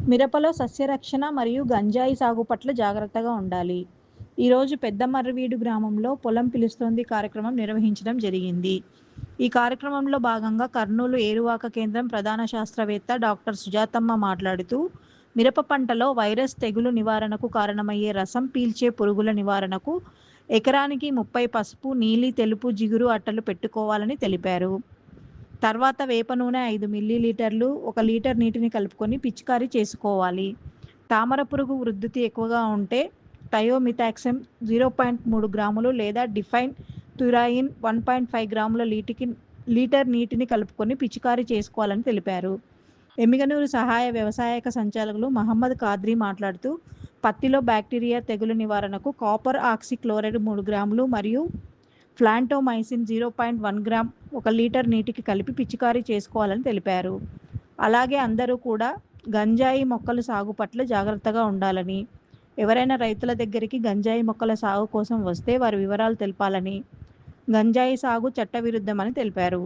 మిరపలో సస్యరక్షణ మరియు గంజాయి సాగు పట్ల జాగ్రత్తగా ఉండాలి. ఈరోజు పెద్దమర్రివీడు గ్రామంలో 'పొలం పిలుస్తోంది' కార్యక్రమం నిర్వహించడం జరిగింది. ఈ కార్యక్రమంలో భాగంగా కర్నూలు ఏరువాక కేంద్రం ప్రధాన శాస్త్రవేత్త డాక్టర్ సుజాతమ్మ మాట్లాడుతూ, మిరప పంటలో వైరస్ తెగులు నివారణకు కారణమయ్యే రసం పీల్చే పురుగుల నివారణకు ఎకరానికి ముప్పై పసుపు, నీలి, తెలుపు జిగురు అట్టలు పెట్టుకోవాలని తెలిపారు. తర్వాత వేప నూనె ఐదు మిల్లీ లీటర్లు ఒక లీటర్ నీటిని కలుపుకొని పిచికారీ చేసుకోవాలి. తామర పురుగు వృద్ధి ఎక్కువగా ఉంటే థయోమిథాక్సమ్ జీరో పాయింట్ మూడు గ్రాములు లేదా డిఫైన్ థురాయిన్ వన్ పాయింట్ ఫైవ్ గ్రాముల లీటికి లీటర్ నీటిని కలుపుకొని పిచికారీ చేసుకోవాలని తెలిపారు. ఎమ్మిగనూరు సహాయ వ్యవసాయక సంచాలకులు మహమ్మద్ కాద్రీ మాట్లాడుతూ, పత్తిలో బ్యాక్టీరియా తెగులు నివారణకు కాపర్ ఆక్సిక్లోరైడ్ మూడు గ్రాములు మరియు ఫ్లాంటోమైసిన్ జీరో పాయింట్ వన్ గ్రామ్ ఒక లీటర్ నీటికి కలిపి పిచికారీ చేసుకోవాలని తెలిపారు. అలాగే అందరూ కూడా గంజాయి మొక్కల సాగు పట్ల జాగ్రత్తగా ఉండాలని, ఎవరైనా రైతుల దగ్గరికి గంజాయి మొక్కల సాగు కోసం వస్తే వారి వివరాలు తెలపాలని, గంజాయి సాగు చట్టవిరుద్ధమని తెలిపారు.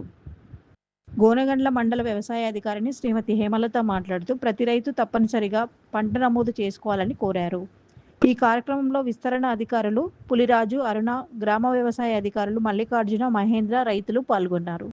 గోనగండ్ల మండల వ్యవసాయ అధికారిని శ్రీమతి హేమలత మాట్లాడుతూ, ప్రతి రైతు తప్పనిసరిగా పంట నమోదు చేసుకోవాలని కోరారు. ఈ కార్యక్రమంలో విస్తరణ అధికారులు పులిరాజు, అరుణ, గ్రామ వ్యవసాయ అధికారులు మల్లికార్జున, మహేంద్ర, రైతులు పాల్గొన్నారు.